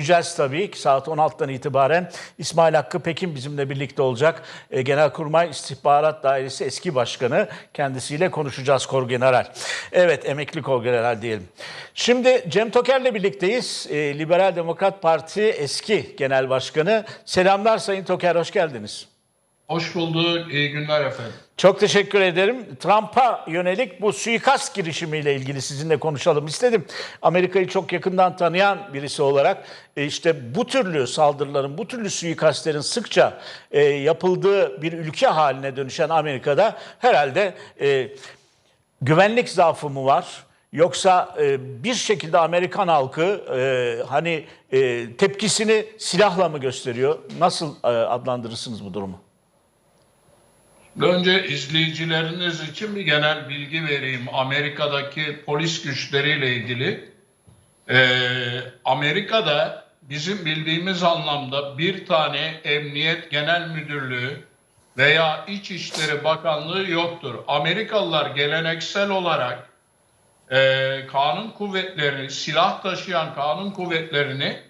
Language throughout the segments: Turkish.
Göreceğiz tabii ki saat 16'dan itibaren İsmail Hakkı Pekin bizimle birlikte olacak. E, Genelkurmay İstihbarat Dairesi eski başkanı kendisiyle konuşacağız Kor General. Evet emekli Kor General diyelim. Şimdi Cem Toker'le birlikteyiz. E, Liberal Demokrat Parti eski genel başkanı. Selamlar Sayın Toker hoş geldiniz. Hoş bulduk. İyi günler efendim. Çok teşekkür ederim. Trump'a yönelik bu suikast girişimiyle ilgili sizinle konuşalım istedim. Amerika'yı çok yakından tanıyan birisi olarak e, işte bu türlü saldırıların, bu türlü suikastlerin sıkça e, yapıldığı bir ülke haline dönüşen Amerika'da herhalde e, güvenlik zaafı mı var? Yoksa bir şekilde Amerikan halkı hani tepkisini silahla mı gösteriyor? Nasıl adlandırırsınız bu durumu? Önce izleyicileriniz için bir genel bilgi vereyim. Amerika'daki polis güçleriyle ilgili. Ee, Amerika'da bizim bildiğimiz anlamda bir tane Emniyet Genel Müdürlüğü veya İçişleri Bakanlığı yoktur. Amerikalılar geleneksel olarak e, kanun kuvvetlerini, silah taşıyan kanun kuvvetlerini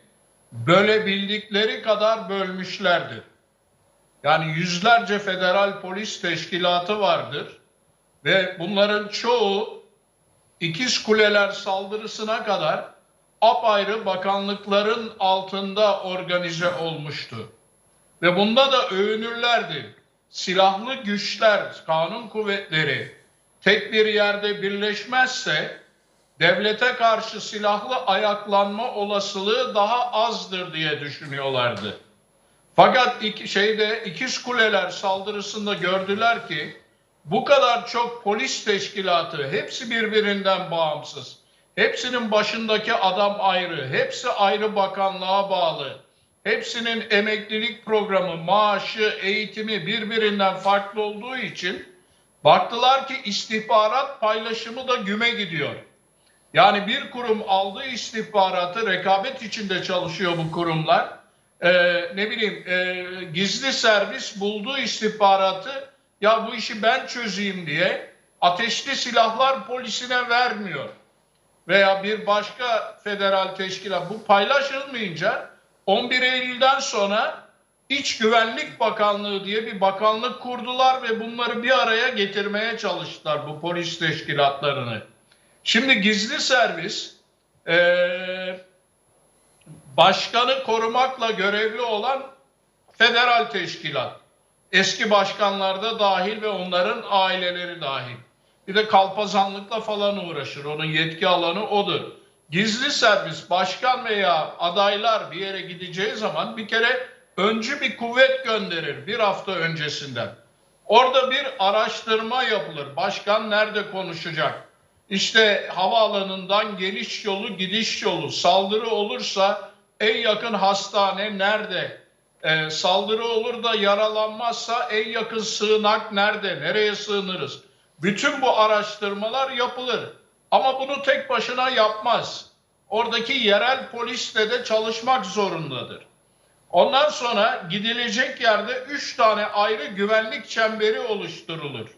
bölebildikleri kadar bölmüşlerdir. Yani yüzlerce federal polis teşkilatı vardır ve bunların çoğu ikiz kuleler saldırısına kadar apayrı bakanlıkların altında organize olmuştu. Ve bunda da övünürlerdi. Silahlı güçler, kanun kuvvetleri tek bir yerde birleşmezse devlete karşı silahlı ayaklanma olasılığı daha azdır diye düşünüyorlardı. Fakat iki, şeyde ikiz kuleler saldırısında gördüler ki bu kadar çok polis teşkilatı hepsi birbirinden bağımsız. Hepsinin başındaki adam ayrı, hepsi ayrı bakanlığa bağlı. Hepsinin emeklilik programı, maaşı, eğitimi birbirinden farklı olduğu için baktılar ki istihbarat paylaşımı da güme gidiyor. Yani bir kurum aldığı istihbaratı rekabet içinde çalışıyor bu kurumlar e, ne bileyim e, gizli servis bulduğu istihbaratı ya bu işi ben çözeyim diye ateşli silahlar polisine vermiyor. Veya bir başka federal teşkilat bu paylaşılmayınca 11 Eylül'den sonra İç Güvenlik Bakanlığı diye bir bakanlık kurdular ve bunları bir araya getirmeye çalıştılar bu polis teşkilatlarını. Şimdi gizli servis eee başkanı korumakla görevli olan federal teşkilat. Eski başkanlar da dahil ve onların aileleri dahil. Bir de kalpazanlıkla falan uğraşır. Onun yetki alanı odur. Gizli servis başkan veya adaylar bir yere gideceği zaman bir kere öncü bir kuvvet gönderir bir hafta öncesinden. Orada bir araştırma yapılır. Başkan nerede konuşacak? İşte havaalanından geliş yolu, gidiş yolu, saldırı olursa en yakın hastane nerede? Ee, saldırı olur da yaralanmazsa en yakın sığınak nerede? Nereye sığınırız? Bütün bu araştırmalar yapılır. Ama bunu tek başına yapmaz. Oradaki yerel polisle de çalışmak zorundadır. Ondan sonra gidilecek yerde üç tane ayrı güvenlik çemberi oluşturulur.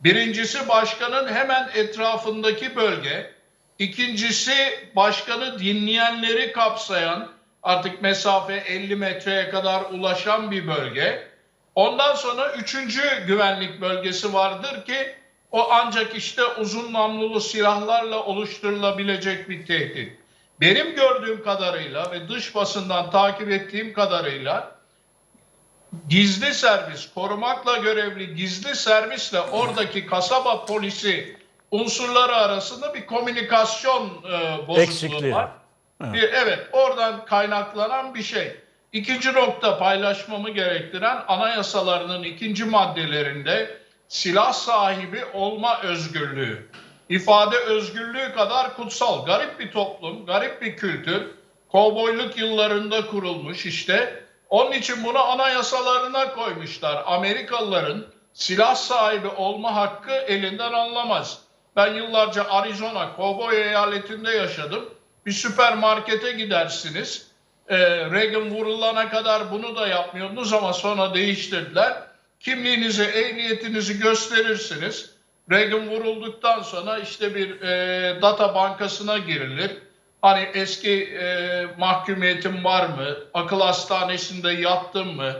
Birincisi başkanın hemen etrafındaki bölge, İkincisi başkanı dinleyenleri kapsayan artık mesafe 50 metreye kadar ulaşan bir bölge. Ondan sonra üçüncü güvenlik bölgesi vardır ki o ancak işte uzun namlulu silahlarla oluşturulabilecek bir tehdit. Benim gördüğüm kadarıyla ve dış basından takip ettiğim kadarıyla gizli servis, korumakla görevli gizli servisle oradaki kasaba polisi unsurları arasında bir komünikasyon e, bozukluğu Eksikliği. var. Evet. Bir, evet oradan kaynaklanan bir şey. İkinci nokta paylaşmamı gerektiren anayasalarının ikinci maddelerinde silah sahibi olma özgürlüğü, ifade özgürlüğü kadar kutsal. Garip bir toplum, garip bir kültür. Kovboyluk yıllarında kurulmuş işte. Onun için bunu anayasalarına koymuşlar. Amerikalıların silah sahibi olma hakkı elinden alınamaz. Ben yıllarca Arizona, Kovboy eyaletinde yaşadım. Bir süpermarkete gidersiniz. Ee, Reagan vurulana kadar bunu da yapmıyordunuz ama sonra değiştirdiler. Kimliğinizi, ehliyetinizi gösterirsiniz. Reagan vurulduktan sonra işte bir e, data bankasına girilir. Hani eski e, mahkumiyetim var mı? Akıl hastanesinde yattım mı?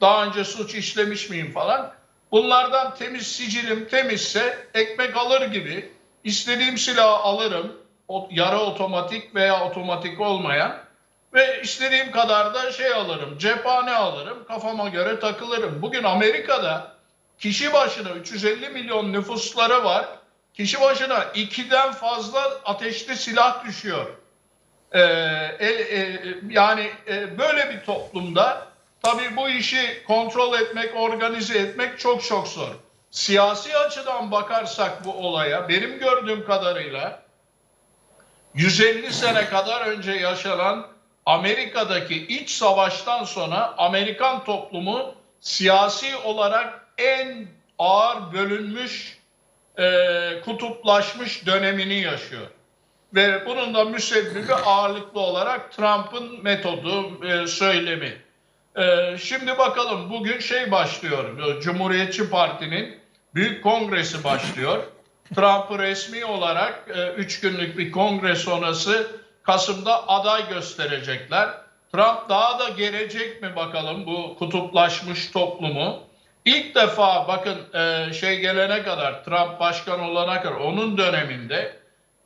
Daha önce suç işlemiş miyim falan. Bunlardan temiz sicilim temizse ekmek alır gibi istediğim silahı alırım. O, yarı otomatik veya otomatik olmayan ve istediğim kadar da şey alırım. Cephane alırım. Kafama göre takılırım. Bugün Amerika'da kişi başına 350 milyon nüfusları var. Kişi başına ikiden fazla ateşli silah düşüyor. Ee, el, e, yani e, böyle bir toplumda tabii bu işi kontrol etmek, organize etmek çok çok zor. Siyasi açıdan bakarsak bu olaya benim gördüğüm kadarıyla 150 sene kadar önce yaşanan Amerika'daki iç savaştan sonra Amerikan toplumu siyasi olarak en ağır bölünmüş, e, kutuplaşmış dönemini yaşıyor. Ve bunun da müsebbibi ağırlıklı olarak Trump'ın metodu, e, söylemi. E, şimdi bakalım bugün şey başlıyor, e, Cumhuriyetçi Parti'nin büyük kongresi başlıyor. Trump'ı resmi olarak 3 günlük bir kongre sonrası Kasım'da aday gösterecekler. Trump daha da gelecek mi bakalım bu kutuplaşmış toplumu? İlk defa bakın e, şey gelene kadar Trump başkan olana kadar onun döneminde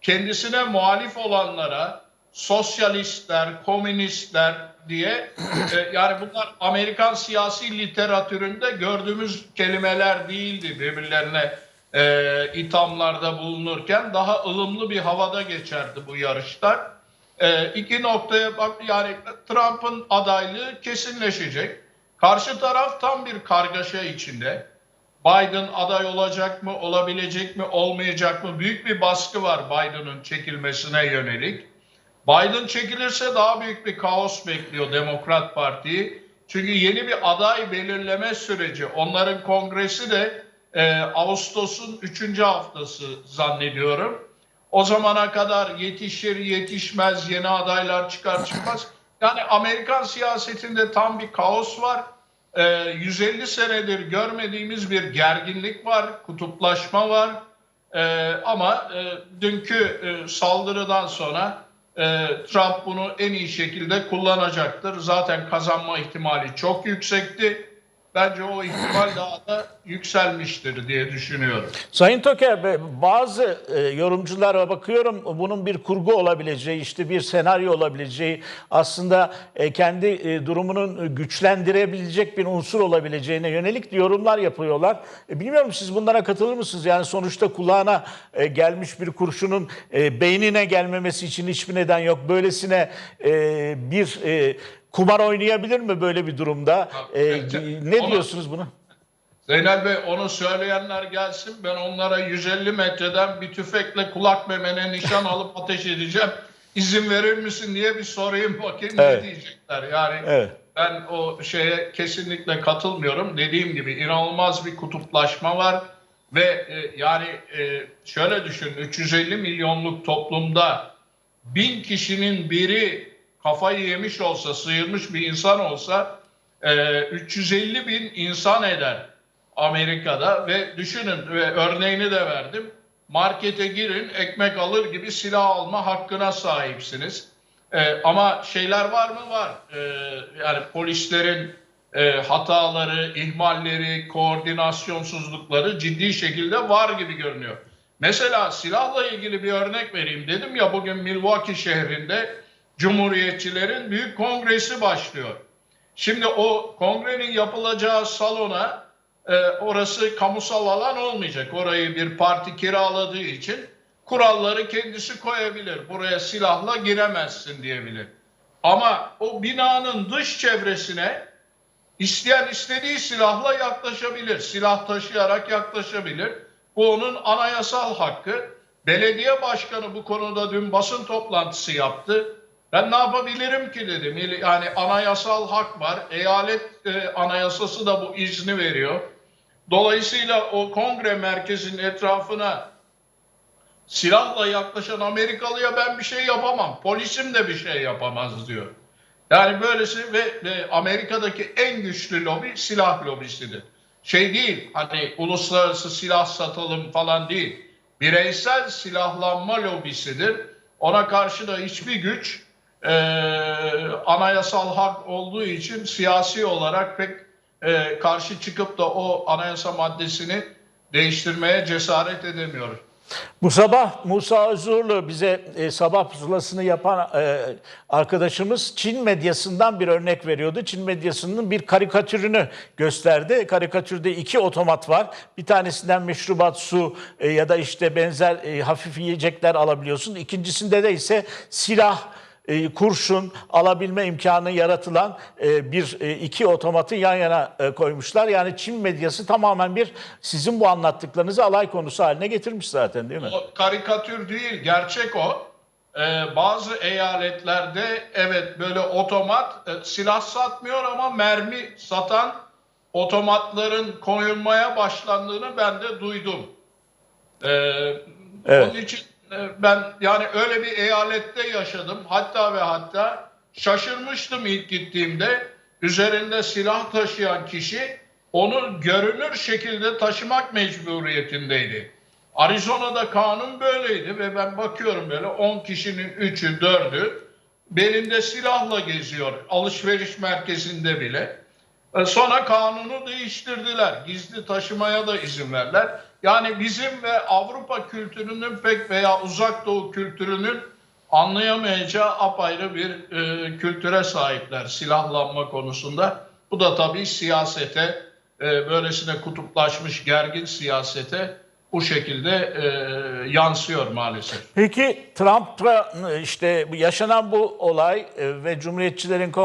kendisine muhalif olanlara sosyalistler, komünistler diye e, yani bunlar Amerikan siyasi literatüründe gördüğümüz kelimeler değildi birbirlerine e, ithamlarda bulunurken daha ılımlı bir havada geçerdi bu yarışlar. E, iki noktaya bak yani Trump'ın adaylığı kesinleşecek. Karşı taraf tam bir kargaşa içinde. Biden aday olacak mı, olabilecek mi, olmayacak mı? Büyük bir baskı var Biden'ın çekilmesine yönelik. Biden çekilirse daha büyük bir kaos bekliyor Demokrat Parti'yi. Çünkü yeni bir aday belirleme süreci. Onların kongresi de e, Ağustos'un 3. haftası zannediyorum. O zamana kadar yetişir yetişmez yeni adaylar çıkar çıkmaz. Yani Amerikan siyasetinde tam bir kaos var. E, 150 senedir görmediğimiz bir gerginlik var, kutuplaşma var. E, ama e, dünkü e, saldırıdan sonra e, Trump bunu en iyi şekilde kullanacaktır. Zaten kazanma ihtimali çok yüksekti. Bence o ihtimal daha da yükselmiştir diye düşünüyorum. Sayın Toker, be- bazı e, yorumculara bakıyorum bunun bir kurgu olabileceği, işte bir senaryo olabileceği, aslında e, kendi e, durumunun güçlendirebilecek bir unsur olabileceğine yönelik yorumlar yapıyorlar. Bilmiyorum siz bunlara katılır mısınız? Yani sonuçta kulağına gelmiş bir kurşunun beynine gelmemesi için hiçbir neden yok. Böylesine bir kumar oynayabilir mi böyle bir durumda? E, ne Onu- diyorsunuz buna? Zeynel Bey onu söyleyenler gelsin. Ben onlara 150 metreden bir tüfekle kulak memene nişan alıp ateş edeceğim. İzin verir misin diye bir sorayım bakayım Evet. ne diyecekler. Yani Evet. ben o şeye kesinlikle katılmıyorum. Dediğim gibi inanılmaz bir kutuplaşma var ve e, yani e, şöyle düşün 350 milyonluk toplumda bin kişinin biri kafayı yemiş olsa, sıyırmış bir insan olsa e, 350 bin insan eder Amerika'da ve düşünün ve örneğini de verdim. Markete girin, ekmek alır gibi silah alma hakkına sahipsiniz. E, ama şeyler var mı? Var. E, yani polislerin e, hataları, ihmalleri, koordinasyonsuzlukları ciddi şekilde var gibi görünüyor. Mesela silahla ilgili bir örnek vereyim. Dedim ya bugün Milwaukee şehrinde Cumhuriyetçilerin büyük kongresi başlıyor. Şimdi o kongrenin yapılacağı salona e, orası kamusal alan olmayacak. Orayı bir parti kiraladığı için kuralları kendisi koyabilir. Buraya silahla giremezsin diyebilir. Ama o binanın dış çevresine isteyen istediği silahla yaklaşabilir. Silah taşıyarak yaklaşabilir. Bu onun anayasal hakkı. Belediye başkanı bu konuda dün basın toplantısı yaptı. Ben ne yapabilirim ki dedim. Yani anayasal hak var. Eyalet e, anayasası da bu izni veriyor. Dolayısıyla o kongre merkezinin etrafına silahla yaklaşan Amerikalıya ben bir şey yapamam. Polisim de bir şey yapamaz diyor. Yani böylesi ve, ve Amerika'daki en güçlü lobi silah lobisidir. Şey değil hani uluslararası silah satalım falan değil. Bireysel silahlanma lobisidir. Ona karşı da hiçbir güç e, anayasal hak olduğu için siyasi olarak pek e, karşı çıkıp da o anayasa maddesini değiştirmeye cesaret edemiyor. Bu sabah Musa Özurlu bize e, sabah pusulasını yapan e, arkadaşımız Çin medyasından bir örnek veriyordu. Çin medyasının bir karikatürünü gösterdi. Karikatürde iki otomat var. Bir tanesinden meşrubat, su e, ya da işte benzer e, hafif yiyecekler alabiliyorsun. İkincisinde de ise silah e, kurşun alabilme imkanı yaratılan e, bir e, iki otomatı yan yana e, koymuşlar. Yani Çin medyası tamamen bir sizin bu anlattıklarınızı alay konusu haline getirmiş zaten değil mi? O karikatür değil, gerçek o. Ee, bazı eyaletlerde evet böyle otomat e, silah satmıyor ama mermi satan otomatların koyulmaya başlandığını ben de duydum. Ee, Evet. Onun için ben yani öyle bir eyalette yaşadım. Hatta ve hatta şaşırmıştım ilk gittiğimde. Üzerinde silah taşıyan kişi onu görünür şekilde taşımak mecburiyetindeydi. Arizona'da kanun böyleydi ve ben bakıyorum böyle 10 kişinin 3'ü 4'ü belinde silahla geziyor alışveriş merkezinde bile. E, Sonra kanunu değiştirdiler. Gizli taşımaya da izin verdiler. Yani bizim ve Avrupa kültürünün pek veya Uzak Doğu kültürünün anlayamayacağı apayrı bir e, kültüre sahipler silahlanma konusunda. Bu da tabii siyasete, e, böylesine kutuplaşmış gergin siyasete bu şekilde e, yansıyor maalesef. Peki Trump'la işte yaşanan bu olay e, ve Cumhuriyetçilerin kongre